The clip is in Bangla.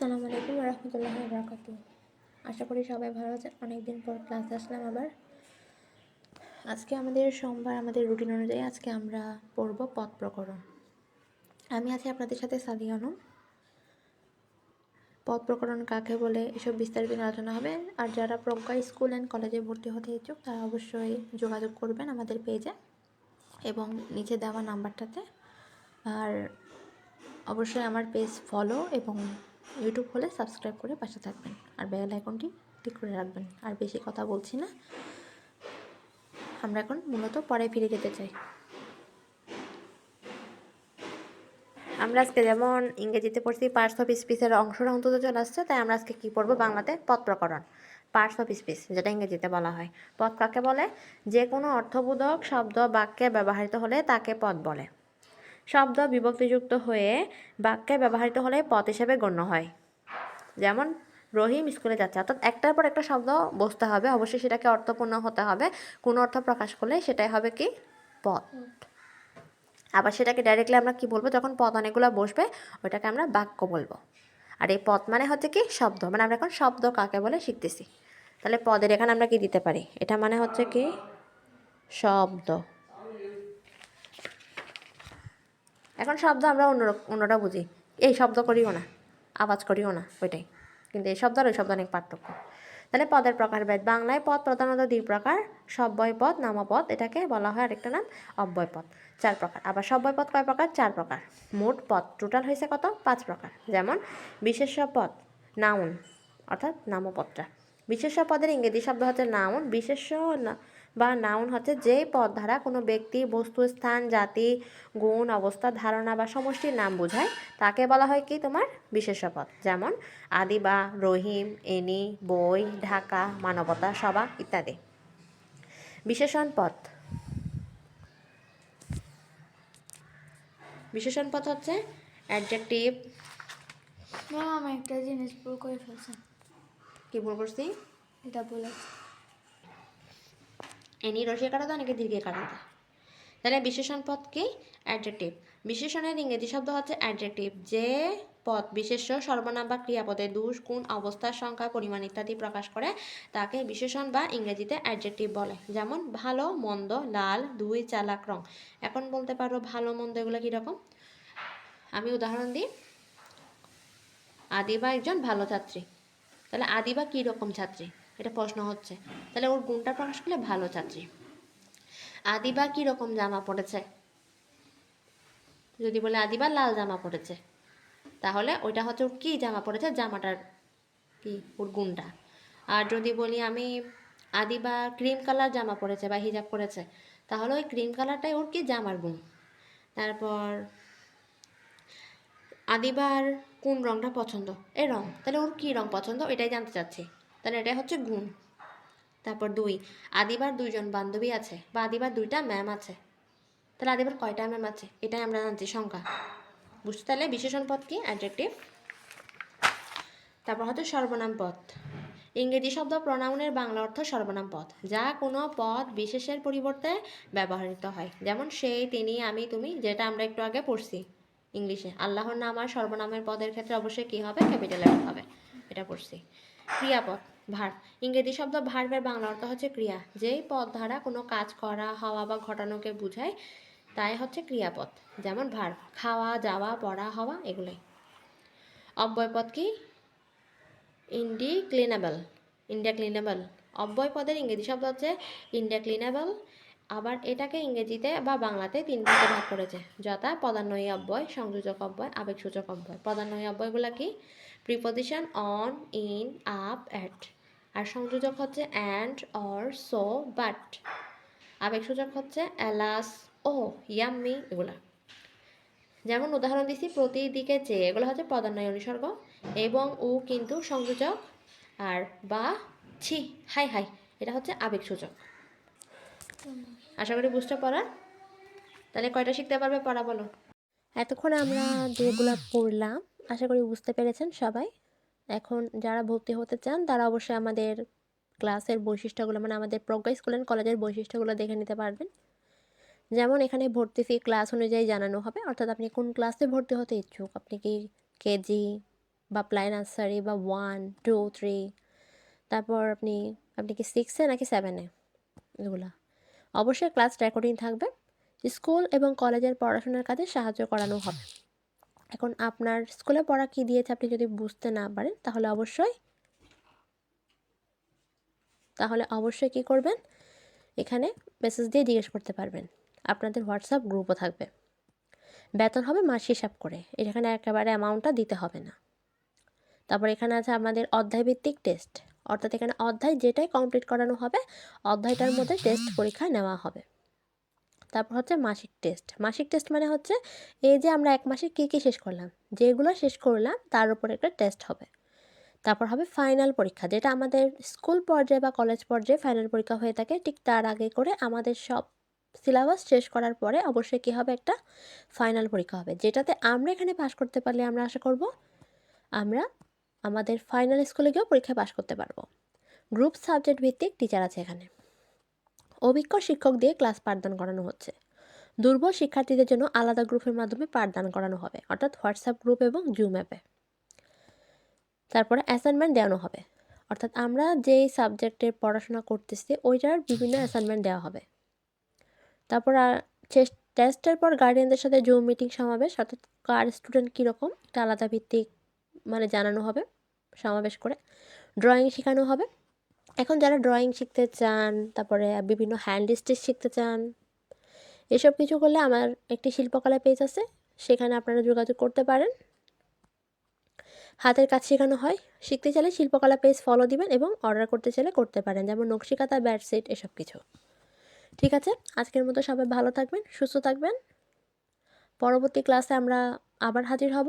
আসসালামু আলাইকুম রহমতুল্লাহ বরকাত আশা করি সবাই ভালো আছেন। অনেকদিন পর ক্লাসে আসলাম আবার। আজকে আমাদের সোমবার, আমাদের রুটিন অনুযায়ী আজকে আমরা পড়ব পথ প্রকরণ। আমি আছি আপনাদের সাথে সাদিয়ানো। পথ প্রকরণ কাকে বলে এসব বিস্তারিত আলোচনা হবে। আর যারা প্রজ্ঞা স্কুল অ্যান্ড কলেজে ভর্তি হতে ইচ্ছুক, তারা অবশ্যই যোগাযোগ করবেন আমাদের পেজে এবং নিচে দেওয়া নাম্বারটাতে। আর অবশ্যই আমার পেজ ফলো এবং ইউটিউব হলে সাবস্ক্রাইব করে পাশে থাকবেন। আর বেল আইকনটি ঠিক করে রাখবেন। আর বেশি কথা বলছি না। আমরা এখন মূলত পরে ফিরে যেতে চাই। আমরা আজকে যেমন ইংরেজিতে পড়ছি পার্টস অফ স্পিচের অংশটা অন্তত চলে আসছে, তাই আমরা আজকে কী পড়ব বাংলাতে? পথ প্রকরণ। পার্টস অফ স্পিচ যেটা ইংরেজিতে বলা হয়। পথ কাকে বলে? যে কোনো অর্থবোধক শব্দ বাক্যে ব্যবহৃত হলে তাকে পথ বলে। শব্দ বিভক্তিযুক্ত হয়ে বাক্যে ব্যবহৃত হলে পথ হিসেবে গণ্য হয়। যেমন, রহিম স্কুলে যাচ্ছে। অর্থাৎ একটার পর একটা শব্দ বসতে হবে। অবশ্যই সেটাকে অর্থপূর্ণ হতে হবে। কোন অর্থ প্রকাশ করলে সেটাই হবে কি? পথ। আবার সেটাকে ডাইরেক্টলি আমরা কি বলব? যখন পথ অনেকগুলো বসবে, ওইটাকে আমরা বাক্য বলব। আর এই পথ মানে হচ্ছে কি? শব্দ। মানে আমরা এখন শব্দ কাকে বলে শিখতেছি। তাহলে পদের এখানে আমরা কি দিতে পারি? এটা মানে হচ্ছে কি? শব্দ। এখন শব্দ আমরা অন্য অন্যটা বুঝি। এই শব্দ করিও না, আওয়াজ করিও না, ওইটাই। কিন্তু এই শব্দ আর ওই শব্দ অনেক পার্থক্য। তাহলে পদের প্রকারভেদ বাংলায় পদ প্রধানত দুই প্রকার, সব্যয় পদ, নামপদ, এটাকে বলা হয় আরেকটা নাম, অব্যয় পদ, চার প্রকার। আবার সব্যয় পদ কয় প্রকার? চার প্রকার। মোট পদ, টোটাল হয়েছে কত? পাঁচ প্রকার। যেমন বিশেষ্য পদ, নাউন, অর্থাৎ নামপদটা। বিশেষ্য পদের ইংরেজি শব্দ হচ্ছে নাউন। বিশেষ্য না- বা নাউন হচ্ছে যে পদ দ্বারা কোনো ব্যক্তি বস্তু স্থান জাতি গুণ অবস্থা ধারণা বা সমষ্টির নাম বোঝায়। তাকে বলা হয় কি তোমার? বিশেষ্য পদ। যেমন আদিবা রহিম এনি বই ঢাকা মানবতা সভা ইত্যাদি। বিশেষণ পদ। বিশেষণ পদ হচ্ছে অ্যাডজেক্টিভ ম্যাম আমি একটা জিনিস ভুল করে ফেলছি। কি ভুল করছি? এটা বলেছি। এনি রসিয়ে কাটাতে অনেকে দীর্ঘে কাটাতে তাহলে বিশেষণ পদ কি অ্যাডজেক্টিভ বিশেষণের ইংরেজি শব্দ হচ্ছে অ্যাডজেক্টিভ যে পদ বিশেষ্য, সর্বনাম বা ক্রিয়াপদে দুষ, গুণ অবস্থার সংখ্যা, পরিমাণ ইত্যাদি প্রকাশ করে, তাকে বিশেষণ বা ইংরেজিতে অ্যাডজেক্টিভ বলে। যেমন ভালো, মন্দ, লাল, দুই, চালাক, রং। এখন বলতে পারো ভালো, মন্দ এগুলো কীরকম আমি উদাহরণ দিই। আদিবা একজন ভালো ছাত্রী। তাহলে আদিবা কীরকম ছাত্রী? এটা প্রশ্ন হচ্ছে। তাহলে ওর গুণটা প্রকাশ করলে ভালো ছাত্রী আদিবা কী রকম জামা পড়েছে? যদি বলে আদিবা, লাল জামা পড়েছে। তাহলে ওইটা হচ্ছে ওর কী জামা পড়েছে? জামাটার কি? ওর গুণটা। আর যদি বলি আমি আদিবা ক্রিম কালার জামা পড়েছে বা হিজাব পড়েছে, তাহলে ওই ক্রিম কালারটাই ওর কি? জামার গুণ। তারপর আদিবার কোন রংটা পছন্দ? এই রং। তাহলে ওর কী রং পছন্দ? এটাই জানতে চাচ্ছি। তাহলে এটাই হচ্ছে গুণ। তারপর দুই, আদিবার দুইজন বান্ধবী আছে বা আদিবার দুইটা ম্যাম আছে। তাহলে আদিবার কয়টা ম্যাম আছে? এটাই আমরা জানছি, সংখ্যা। বুঝতে তাহলে? বিশেষণ পদ কি? অ্যাডজেক্টিভ তারপর হচ্ছে সর্বনাম পদ। ইংরেজি শব্দ প্রনাউনের বাংলা অর্থ সর্বনাম পদ, যা কোনো পদ বিশেষের পরিবর্তে ব্যবহৃত হয়। যেমন সেই তিনি, আমি, তুমি, যেটা আমরা একটু আগে পড়ছি ইংলিশে। আল্লাহর নাম আর সর্বনামের পদের ক্ষেত্রে অবশ্যই কী হবে? ক্যাপিটাল হবে। এটা পড়ছি। ক্রিয়াপদ, ভার। ইংরেজি শব্দ ভার্বের বাংলা অর্থ হচ্ছে ক্রিয়া। যেই পদ দ্বারা কোনো কাজ করা, হওয়া বা ঘটানোকে বোঝায়, তাই হচ্ছে ক্রিয়াপদ, যেমন ভার। খাওয়া, যাওয়া, পড়া, হওয়া, এগুলোই। অব্যয়পদ কি? ইন্ডিক্লিনেবল ইন্ডিয়াক্লিনেবল অব্যয় পদের ইংরেজি শব্দ হচ্ছে ইন্ডিয়াক্লিনেবল আবার এটাকে ইংরেজিতে বা বাংলাতে তিন ভাগে ভাগ করেছে। যথা পদান্বয়ী অব্যয়, সংযোজক অব্যয়, আবেগসূচক অব্যয়। পদান্বয়ী অব্যয়গুলো কি? Preposition on in up at আর সংযোজক হচ্ছে অ্যান্ড অর সো বাট আবেগসূচক হচ্ছে অ্যালাস ও ইয়াম্মি এগুলা। যেমন উদাহরণ দিচ্ছি প্রতি দিকে চেয়ে এগুলো হচ্ছে পদান্বয় অনুসর্গ এবং ও কিন্তু সংযোজক আর বা, ছি, হাই হাই, এটা হচ্ছে আবেগসূচক আশা করি বুঝতে পারার তাহলে কয়টা শিখতে পারবে পড়া বলো। এতক্ষণ আমরা যেগুলো পড়লাম আশা করি বুঝতে পেরেছেন সবাই। এখন যারা ভর্তি হতে চান, তারা অবশ্যই আমাদের ক্লাসের বৈশিষ্ট্যগুলো মানে আমাদের প্রজ্ঞা স্কুল অ্যান্ড কলেজের বৈশিষ্ট্যগুলো দেখে নিতে পারবেন। যেমন এখানে ভর্তি ফি ক্লাস অনুযায়ী জানানো হবে, অর্থাৎ আপনি কোন ক্লাসে ভর্তি হতে ইচ্ছুক? আপনি কি কেজি বা প্লাই নার্সারি বা ওয়ান টু থ্রি তারপর আপনি আপনি কি সিক্সে নাকি সেভেনে এগুলা। অবশ্যই ক্লাস রেকর্ডিং থাকবে। স্কুল এবং কলেজের পড়াশোনার কাজে সাহায্য করানো হবে। এখন আপনার স্কুলে পড়া কী দিয়েছে আপনি যদি বুঝতে না পারেন, তাহলে অবশ্যই তাহলে অবশ্যই কী করবেন? এখানে মেসেজ দিয়ে জিজ্ঞেস করতে পারবেন। আপনাদের হোয়াটসঅ্যাপ গ্রুপও থাকবে। বেতন হবে মাস হিসাব করে। এখানে একেবারে অ্যামাউন্টটা দিতে হবে না। তারপর এখানে আছে আমাদের অধ্যায়ভিত্তিক টেস্ট অর্থাৎ এখানে অধ্যায় যেটাই কমপ্লিট করানো হবে, অধ্যায়টার মধ্যে টেস্ট পরীক্ষা নেওয়া হবে। তারপর হচ্ছে মাসিক টেস্ট মাসিক টেস্ট মানে হচ্ছে এই যে আমরা এক মাসে কী কী শেষ করলাম, যেগুলো শেষ করলাম তার উপর একটা টেস্ট হবে। তারপর হবে ফাইনাল পরীক্ষা, যেটা আমাদের স্কুল পর্যায়ে বা কলেজ পর্যায়ে ফাইনাল পরীক্ষা হয়ে থাকে, ঠিক তার আগে করে আমাদের সব সিলেবাস শেষ করার পরে অবশ্যই কী হবে একটা ফাইনাল পরীক্ষা হবে, যেটাতে আমরা এখানে পাশ করতে পারলে আমরা আশা করব আমরা আমাদের ফাইনাল স্কুলে গিয়েও পরীক্ষায় পাশ করতে পারব। গ্রুপ সাবজেক্ট ভিত্তিক টিচার আছে এখানে। অভিজ্ঞ শিক্ষক দিয়ে ক্লাস পাঠদান করানো হচ্ছে। দুর্বল শিক্ষার্থীদের জন্য আলাদা গ্রুপের মাধ্যমে পাঠদান করানো হবে, অর্থাৎ হোয়াটসঅ্যাপ গ্রুপ এবং জুম অ্যাপে। তারপরে অ্যাসাইনমেন্ট দেওয়ানো হবে, অর্থাৎ আমরা যেই সাবজেক্টের পড়াশোনা করতেছি, ওইটার বিভিন্ন অ্যাসাইনমেন্ট দেওয়া হবে। তারপর টেস্টের পর গার্ডিয়ানদের সাথে জুম মিটিং সমাবেশ, অর্থাৎ কার স্টুডেন্ট কীরকম এটা আলাদা ভিত্তিক মানে জানানো হবে, সমাবেশ করে। ড্রয়িং শেখানো হবে। এখন যারা ড্রয়িং শিখতে চান, তারপরে বিভিন্ন হ্যান্ড স্টিচ শিখতে চান, এসব কিছু করলে আমার একটি শিল্পকলা পেজ আছে, সেখানে আপনারা যোগাযোগ করতে পারেন। হাতের কাজ শেখানো হয়, শিখতে চাইলে শিল্পকলা পেজ ফলো দিবেন এবং অর্ডার করতে চাইলে করতে পারেন, যেমন নকশিকাতা ব্যাডশিট এসব কিছু। ঠিক আছে, আজকের মতো সবাই ভালো থাকবেন, সুস্থ থাকবেন। পরবর্তী ক্লাসে আমরা আবার হাজির হব।